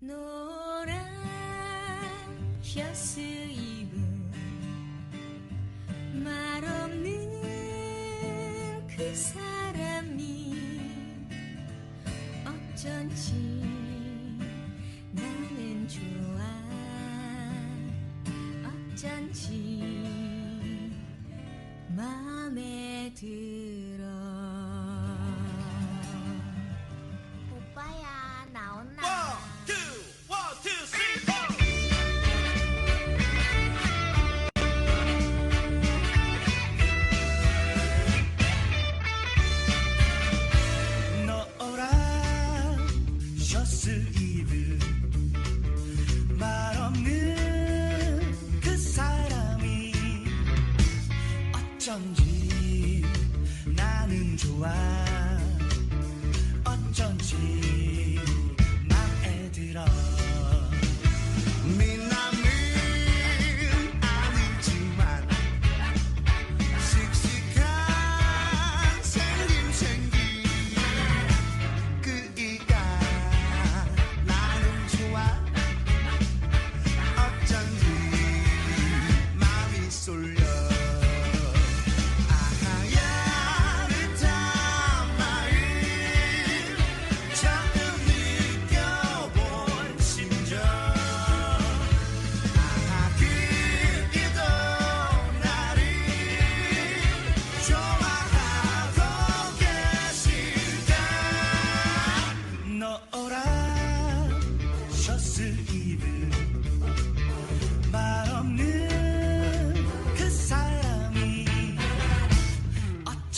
노란 셔츠 입은 말없는 그 사람이 어쩐지 나는 좋아. 어쩐지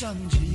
上起。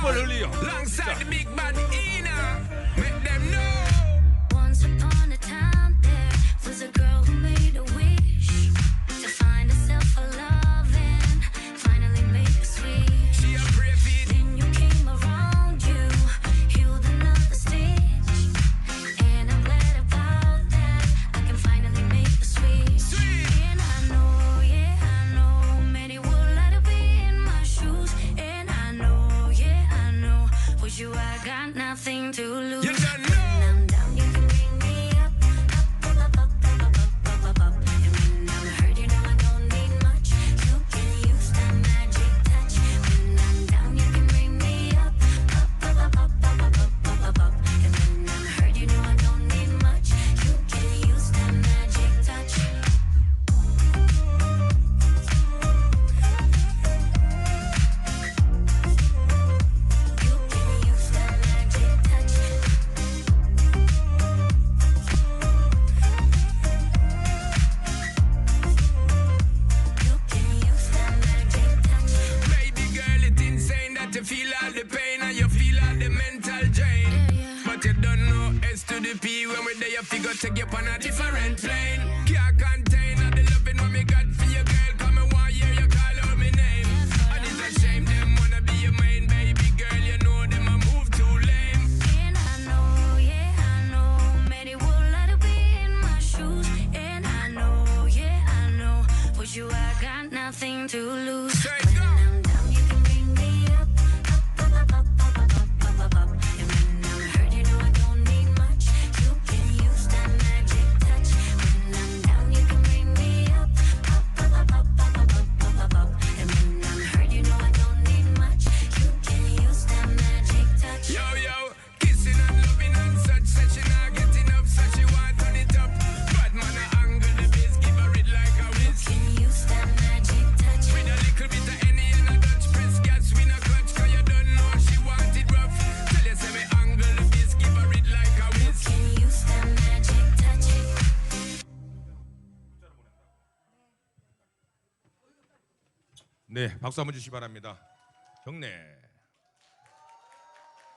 Apple Julio. Langside big man nothing to lose. every day you figure take you on a different plane. Can't contain all the loving when we got 네, 박수 한번 주시 바랍니다. 경례.